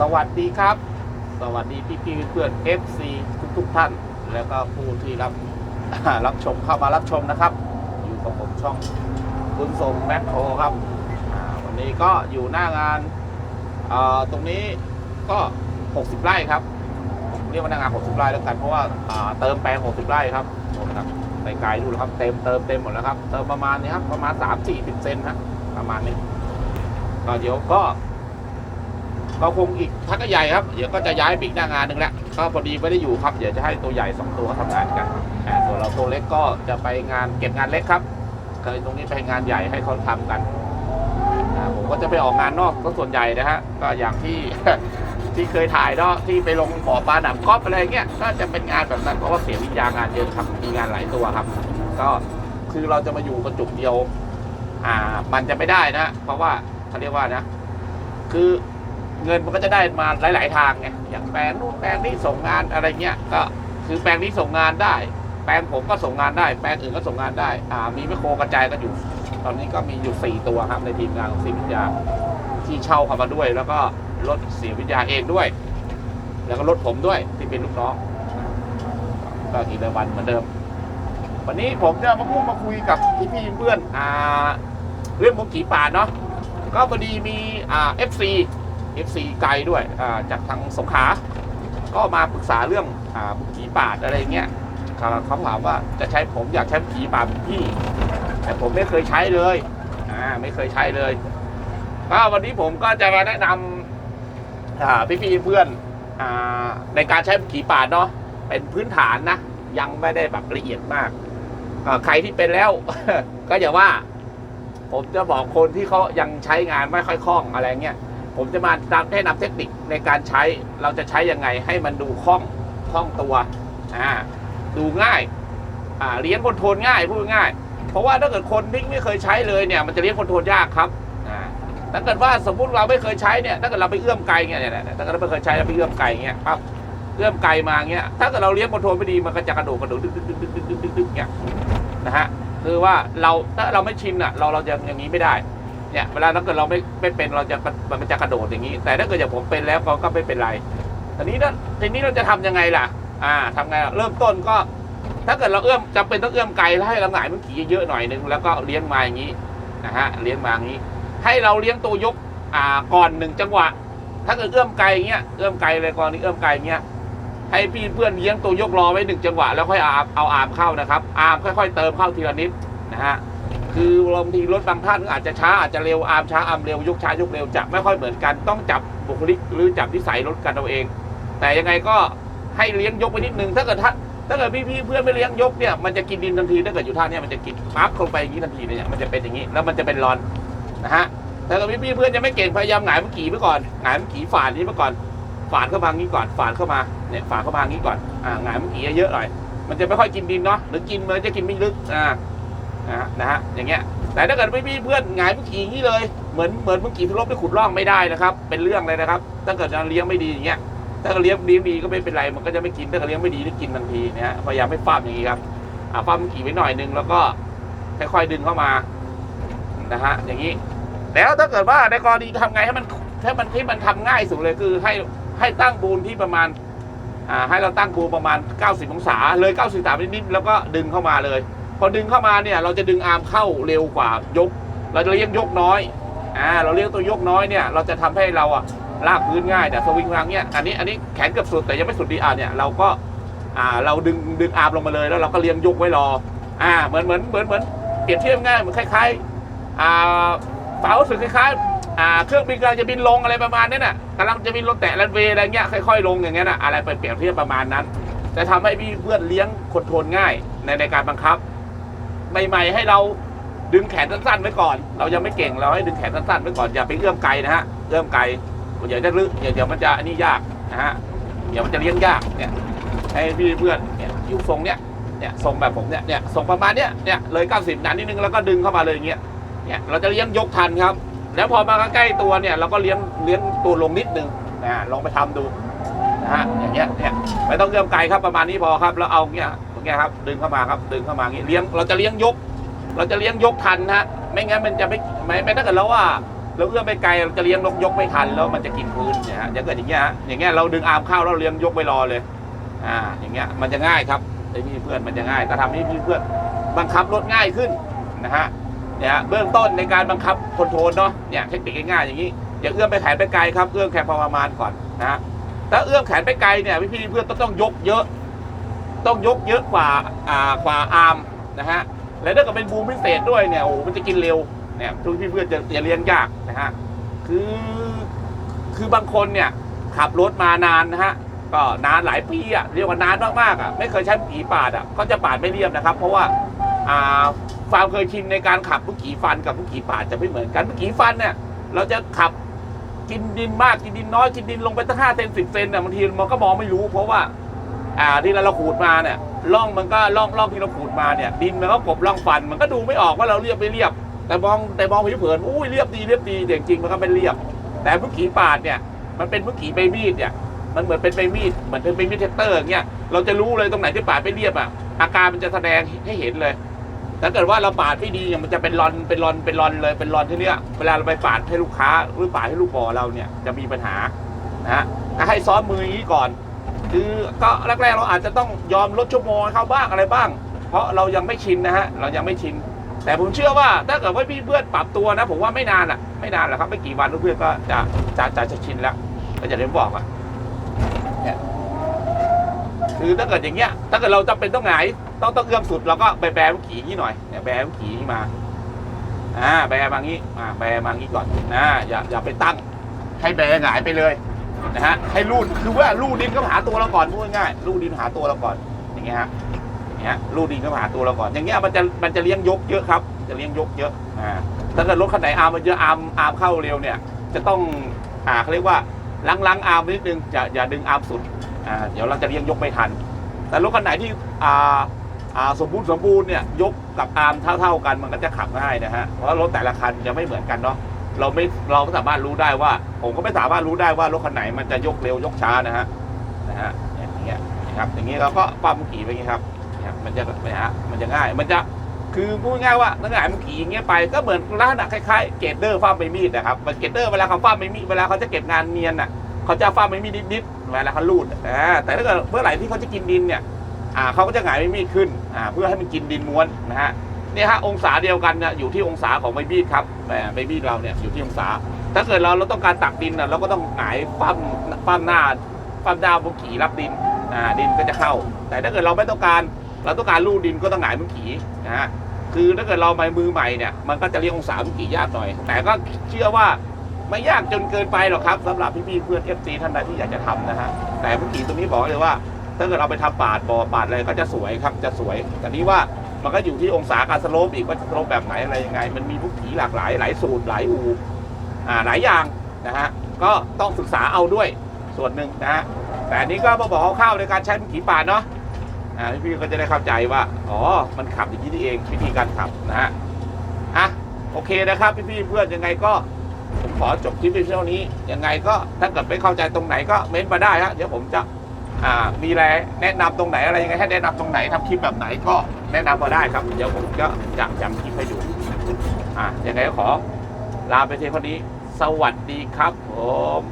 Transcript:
สวัสดีครับ สวัสดีพี่พี่เพื่อน FC ทุกทุกท่าน แล้วก็ผู้ที่รับรับชมเข้ามารับชมนะครับ อยู่กับผมช่องบุญทรงแมคโครครับ วันนี้ก็อยู่หน้างานตรงนี้ก็ 60 ไร่ครับเรียกว่าหน้างาน 60 ไร่แล้วกันเพราะว่าาเติมแปลง 60 ไร่ครับครับไปไกลดูแล้วครับเต็มเติมเต็มหมดแล้วครับเติมประมาณนี้ครับประมาณ 3-40เซนฮะประมาณนี้ก็เดี๋ยวก็ ก็คงอีกพักใหญ่ครับ เดี๋ยวก็จะย้ายไปอีกหน้างานหนึ่งแล้วก็พอดีไม่ได้อยู่ครับ เดี๋ยวจะให้ตัวใหญ่สองตัวเขาทำงานกันอ่าส่วนเราตัวเล็กก็จะไปงานเก็บงานเล็กครับ เคยตรงนี้ไปงานใหญ่ให้เขาทำกันผมก็จะไปออกงานนอกก็ส่วนใหญ่นะฮะก็อย่างที่ที่เคยถ่ายเนาะที่ไปลงบ่อปลาหนามก๊อฟอะไรเงี้ยก็จะเป็นงานแบบนั้นเพราะว่าเสียวิญญาณงานเยอะครับมีงานหลายตัวครับ ก็คือเราจะมาอยู่กระจุกเดียว อ่า มันจะไม่ได้นะเพราะว่าเขาเรียกว่านะ คือ เงินมันก็จะได้มาหลาย ๆ ทางไงอย่างแปลงนู่นแปลงนี่ส่งงานอะไรเงี้ยก็คือแปลงนี้ส่งงานได้ แปลงผมก็ส่งงานได้ แปลงอื่นก็ส่งงานได้อ่ามีไมโครกระจายกันอยู่ ตอนนี้ก็มีอยู่ 4 ตัวครับในทีมงานของศรีวิทยาที่เช่าเข้ามาด้วย แล้วก็รถศรีวิทยาเองด้วย แล้วก็รถผมด้วยที่เป็นลูกน้องก็อีกในวันเหมือนเดิม วันนี้ผมจะมาพูดมาคุยกับพี่พี่เพื่อนอ่าเรื่องมุกขี่ป่าเนาะก็พอดีมีอ่า FC FC ไกลด้วยจากทางสงขลาก็มาปรึกษาเรื่องขี่ป่าอะไรเงี้ยเขาถามว่าจะใช้ผมอยากใช้บุกขี่ป่าพี่ แต่ผมไม่เคยใช้เลยไม่เคยใช้เลยก็วันนี้ผมก็จะมาแนะนำอ่พี่ๆเพื่อนอในการใช้บุกขี่ป่าเนาะเป็นพื้นฐานนะ ยังไม่ได้แบบละเอียดมากใครที่เป็นแล้ว ก็อย่าว่า ผมจะบอกคนที่เขายังใช้งานไม่ค่อยคล่องอะไรเงี้ย ผมจะมาแนะนำเทคนิคในการใช้เราจะใช้ยังไงให้มันดูคล่องคล่องตัวดูง่ายาเลี้ยงคอนโทรลง่ายพูดง่าย เพราะว่าถ้าเกิดคนนิ่งไม่เคยใช้เลยเนี่ยมันจะเลี้ยงคอนโทรลยากครับถ้าเกิดว่าสมมติเราไม่เคยใช้เนี่ยถ้าเกิดเราไปเอื้อมไกลเนี่ยถ้าเกิดเราไม่เคยใช้เราไปเอื้อมไกลเนี่ยปั๊บเอื้อมไกลมาเนี่ยถ้าเกิดเราเลี้ยงคอนโทรลไม่ดีมันก็จะกระโดดกระโดดดึ๊กดึ๊กดึ๊กดึ๊กดึ๊กดึ๊กเนี่ยนะฮะคือว่าเราถ้าเราไม่ชินอะเราเราจะอย่างนี้ไม่ได้ เนี่ยเวลาถ้าเกิดเราไม่ไม่เป็นเราจะมันจะกระโดดอย่างนี้ แต่ถ้าเกิดอย่างผมเป็นแล้วก็ก็ไม่เป็นไรทีนี้นะทีนี้เราจะทำยังไงล่ะ อ่าทำไงล่ะเริ่มต้นก็ ถ้าเกิดเราเอื้อมจำเป็นต้องเอื้อมไกลแล้วให้เราหงายมันขี่เยอะหน่อยนึงแล้วก็เลี้ยงมาอย่างนี้นะฮะเลี้ยงมาอย่างนี้ ให้เราเลี้ยงตัวยกอ่าก่อนหนึ่งจังหวะ ถ้าเกิดเอื้อมไกลอย่างเงี้ยเอื้อมไกลเลยกรณีเอื้อมไกลอย่างเงี้ยให้พี่เพื่อนเลี้ยงตัวยกรอไว้หนึ่งจังหวะแล้วค่อยอาร์มเอาอาร์มเข้านะครับอาร์มค่อย ๆ เติมเข้าทีละนิดนะฮะ คือบางทีรถบางท่านอาจจะช้าอาจจะเร็วอาร์มช้าอาร์มเร็วยกช้ายกเร็วจะไม่ค่อยเหมือนกันต้องจับบุคลิกหรือจับนิสัยรถกันเอาเอง แต่ยังไงก็ให้เลี้ยงยกไปนิดนึงถ้าเกิดถ้าถ้าเกิดพี่พี่เพื่อนไม่เลี้ยงยกเนี่ยมันจะกินดินทันทีถ้าเกิดอยู่ท่าเนี้มันจะกินปั๊บลงไปอย่างนี้ทันทีเลยเนี่ยมันจะเป็นอย่างนี้แล้วมันจะเป็นรอนนะฮะถ้าเกิดพี่พี่เพื่อนยังไม่เก่งพยายามหงายมันขี่ไปก่อนหงายมันขี่ฝานนี้ไปก่อนฝานเข้ามางี้ก่อนฝานเข้ามาเนี่ยฝานเข้ามางี้ก่อนอ่าหงายมันขี่เยอะๆหน่อยมันจะไม่ค่อยกินดินเนาะหรือกินมันจะกินไม่ลึกอ่า นะฮะนะฮะอย่างเงี้ยแต่ถ้าเกิดไม่มีเพื่อนหงายมึงขี่อย่างนี้เลยเหมือนเหมือนเมึงขี่ทุรบไปขุดร่องไม่ได้นะครับ เป็นเรื่องเลยนะครับ ถ้าเกิดเรเลี้ยงไม่ดีอย่างเงี้ยถ้าเกิดเลี้ยงเลี้ยงดีก็ไม่เป็นไรมันก็จะไม่กินถ้าเกิดเลี้ยงไม่ดีก็กินทันทีนะฮะพยายามไม่ฟาดอย่างนี้ครับอ่าฟาดมึงขี่ไว้หน่อยนึงแล้วก็ค่อยๆดึงเข้ามานะฮะอย่างนี้ แล้วถ้าเกิดว่าในกรณีทำไงให้มันให้มันที่มันทำง่ายสุดเลยคือให้ให้ตั้งบูนที่ประมาณอ่าให้เราตั้งบูนประมาณ 90 องศาเลย90 3นิดๆแล้วก็ดึงเข้ามาเลย พอดึงเข้ามาเนี่ยเราจะดึงอาร์มเข้าเร็วกว่ายก เราจะเลี้ยงยกน้อยอ่าเราเลี้ยงตัวยกน้อยเนี่ยเราจะทำให้เราอะลากพื้นง่ายแต่สวิงทางเนี่ยอันนี้อันนี้แขนเกือบสุดแต่ยังไม่สุดดีอะเนี่ยเราก็อ่าเราดึงดึงอาร์มลงมาเลยแล้วเราก็เลี้ยงยกไว้รออ่าเหมือนเหมือนเหมือนเหมือนเปรียบเทียบง่ายเหมือนคล้ายๆอ่าฝารู้สึกคล้ายๆอ่าเครื่องบินกำลังจะบินลงอะไรประมาณนี้น่ะกำลังจะบินลงแตะรันเวย์อะไรเงี้ยค่อยๆลงอย่างเงี้ยน่ะอะไรไปเปรียบเทียบประมาณนั้นจะทำให้พี่เพื่อนเลี้ยงคนโทรลง่ายในในการบังคับ ใหม่ ๆ ให้เราดึงแขนสั้นๆไว้ก่อน เรายังไม่เก่งเราให้ดึงแขนสั้นๆไว้ก่อนอย่าไปเอื้อมไกลนะฮะเอื้อมไกลเดี๋ยวจะลึกเดี๋ยวเดี๋ยวมันจะอันนี้ยากนะฮะเดี๋ยวมันจะเลี้ยงยากเนี่ยให้พี่เพื่อนเนี่ยอยู่ทรงเนี้ยเนี่ยทรงแบบผมเนี่ยเนี่ยทรงประมาณเนี้ยเนี่ยเลย 90นานนิดนึงแล้วก็ดึงเข้ามาเลยอย่างเงี้ยเนี่ยเราจะเลี้ยงยกทันครับ แล้วพอมาใกล้ตัวเนี่ยเราก็เลี้ยงเลี้ยงตัวลงนิดนึงนะลองไปทำดูนะฮะอย่างเงี้ยเนี่ยไม่ต้องเอื้อมไกลครับประมาณนี้พอครับแล้วเอาเงี้ย เงี้ยครับดึงเข้ามาครับดึงเข้ามาอย่างงี้เลี้ยงเราจะเลี้ยงยก เราจะเลี้ยงยกทันนะฮะไม่งั้นมันจะไม่ไม่ไม่ถ้าเกิดเราว่าแล้วเอื้อมไปไกลเราจะเลี้ยงนกยกไม่ทันแล้วมันจะกินพื้นเนี่ยฮะอย่างเกิดอย่างเงี้ยฮะอย่างเงี้ยเราดึงอาร์มเข้าแล้วเลี้ยงยกไปรอเลยอ่าอย่างเงี้ยมันจะง่ายครับไอ้พี่เพื่อนมันจะง่ายก็ทำให้พี่เพื่อนบังคับรถง่ายขึ้นนะฮะเนี่ยเบื้องต้นในการบังคับคอนโทรลเนาะเนี่ยเทคนิคง่ายๆอย่างนี้อย่าเอื้อมไปแขนไปไกลครับเอื้อมแค่พอประมาณก่อนนะฮะถ้าเอื้อมแขนไปไกลเนี่ยพี่เพื่อนต้องยกเยอะ ต้องยกเยอะกว่าอ่ากว่าอาร์มนะฮะและถ้าเกิดเป็นบูมพิเศษด้วยเนี่ยโอ้โหมันจะกินเร็วเนี่ยทุกพี่เพื่อนจะจะเลี้ยงยากนะฮะคือคือบางคนเนี่ยขับรถมานานนะฮะก็นานหลายปีอะเรียกว่านานมากๆอะไม่เคยใช้บุกีปาดอะก็จะปาดไม่เรียบนะครับ เพราะว่าอ่าความเคยชินในการขับบุกีฟันกับบุกีปาดจะไม่เหมือนกันบุกีฟันเนี่ยเราจะขับกินดินมากกินดินน้อยกินดินลงไปตั้งห้าเซนสิบเซนเนี่ยบางทีมันก็มองไม่รู้ เพราะว่า อ่าที่เราขูดมาเนี่ยร่องมันก็ร่องร่องที่เราขูดมาเนี่ยดินมันก็กบร่องฟันมันก็ดูไม่ออกว่าเราเรียบไม่เรียบ แต่มองแต่มองผิวเผินอุ้ยเรียบดีเรียบดีแต่จริงๆมันก็ไม่เรียบ แต่บุกีปาดเนี่ยมันเป็นบุกีใบมีดเนี่ยมันเหมือนเป็นใบมีดเหมือนเป็นใบมีดเทคเตอร์อย่างเงี้ยเราจะรู้เลยตรงไหนที่ปาดไม่เรียบอะอาการมันจะแสดงให้เห็นเลยถ้าเกิดว่าเราปาดไม่ดีเนี่ยมันจะเป็นรอนเป็นรอนเป็นรอนเลยเป็นรอนที่เนี้ยเวลาเราไปปาดให้ลูกค้าหรือปาดให้ลูกบอเราเนี่ยจะมีปัญหานะฮะให้ซ้อมมืออย่างนี้ก่อน คือก็แรกๆ เราอาจจะต้องยอมลดชั่วโมงให้เขาบ้างอะไรบ้าง เพราะเรายังไม่ชินนะฮะเรายังไม่ชิน แต่ผมเชื่อว่าถ้าเกิดว่าพี่เพื่อนปรับตัวนะ ผมว่าไม่นานอะไม่นานหรอกครับไม่กี่วันเพื่อนก็จะจะจะจะชินแล้วก็จะเรียนบอกอะคือถ้าเกิดอย่างเงี้ย ถ้าเกิดเราจำเป็นต้องหงายต้องต้องเอื้อมสุดเราก็แบแบมขี่นี้หน่อยเนี่ยแบมขี่นี้มาอ่าแบมางี้อ่าแบมางี้ก่อนนะอย่าอย่าไปตั้งให้แบหงายไปเลย นะฮะให้ลูดคือว่าลูดดินก็หาตัวเราก่อนพูดง่ายๆลูดดินหาตัวเราก่อนอย่างเงี้ยฮะอย่างเงี้ยลูดดินก็หาตัวเราก่อน อย่างเงี้ยมันจะมันจะเลี้ยงยกเยอะครับ จะเลี้ยงยกเยอะอ่าถ้าเกิดรถคันไหนอาร์มมันเยอะอาร์มอาร์มเข้าเร็วเนี่ย จะต้องอ่าเขาเรียกว่าล้างล้างอาร์มนิดนึงอย่าอย่าดึงอาร์มสุดอ่าเดี๋ยวเราจะเลี้ยงยกไม่ทัน แต่รถคันไหนที่อ่าอ่าสมบูรณ์สมบูรณ์เนี่ยยกกับอาร์มเท่า ๆกันมันก็จะขับง่ายนะฮะเพราะรถแต่ละคันจะไม่เหมือนกันเนาะ เราไม่เราไม่สามารถรู้ได้ว่า ผมก็ไม่สามารถรู้ได้ว่ารถคันไหนมันจะยกเร็วยกช้านะฮะนะฮะอย่างเงี้ยนะครับอย่างเงี้ยเราก็ปั้มขี่ไปอย่างงี้ยครับเนี่ยมันจะนะฮะมันจะง่ายมันจะคือพูดง่ายว่าถ้าหงายมันขี่อย่างเงี้ยไปก็เหมือนลักษณะคล้ายๆเกตเดอร์ฟ้าใบมีดนะครับมันเกตเดอร์เวลาเขาฟ้าใบมีดเวลาเขาจะเก็บงานเนียนอะเขาจะฟ้าใบมีดนิดๆเวลาเขาลูดอ่าแต่ถ้าเกิดเมื่อไหร่ที่เขาจะกินดินเนี่ยอ่าเขาก็จะหงายใบมีดขึ้นอ่าเพื่อให้มันกินดินม้วนนะฮะ เนี่ยฮะองศาเดียวกันเนี่ยอยู่ที่องศาของใบมีดครับแหมใบมีดเราเนี่ยอยู่ที่องศา ถ้าเกิดเราเราต้องการตักดินน่ะเราก็ต้องหงายปั้มปั้มหน้าปั้มหน้าบนขี่รับดินอ่าดินก็จะเข้า แต่ถ้าเกิดเราไม่ต้องการเราต้องการลู่ดินก็ต้องหงายบนขี่นะฮะคือถ้าเกิดเราใหม่มือใหม่เนี่ยมันก็จะเรียกองศาบนขี่ยากหน่อย แต่ก็เชื่อว่าไม่ยากจนเกินไปหรอกครับสำหรับพี่ๆเพื่อนเอฟซีท่านใดที่อยากจะทำนะฮะแต่บนขี่ตรงนี้บอกเลยว่าถ้าเกิดเราไปทำปาดบ่อปาดอะไรก็จะสวยครับจะสวยแต่นี้ว่า มันก็อยู่ที่องศาการสโลปอีกว่าจะสโลปแบบไหนอะไรยังไง มันมีพุกผีหลากหลาย หลายสูตรหลายอูอ่าหลายอย่างนะฮะก็ต้องศึกษาเอาด้วยส่วนหนึ่งนะฮะแต่อันนี้ก็มาบอกคร่าวๆในการใช้พุกผีปาเนาะอ่าพี่ๆก็จะได้เข้าใจว่าอ๋อมันขับอย่างนี้นี่เองวิธีการขับนะฮะอะโอเคนะครับพี่ๆเพื่อนยังไงก็ผมขอจบคลิปเพียงเท่านี้ยังไงก็ถ้าเกิดไม่เข้าใจตรงไหนก็เม้นมาได้ฮะเดี๋ยวผมจะ อ่ามีอะไรแนะนำตรงไหนอะไรยังไงให้แนะนำตรงไหนทำคลิปแบบไหนก็แนะนำมาได้ครับ เดี๋ยวผมก็จะจำคลิปให้ดูอ่ายังไงก็ขอลาไปเพียงเท่านี้ สวัสดีครับผม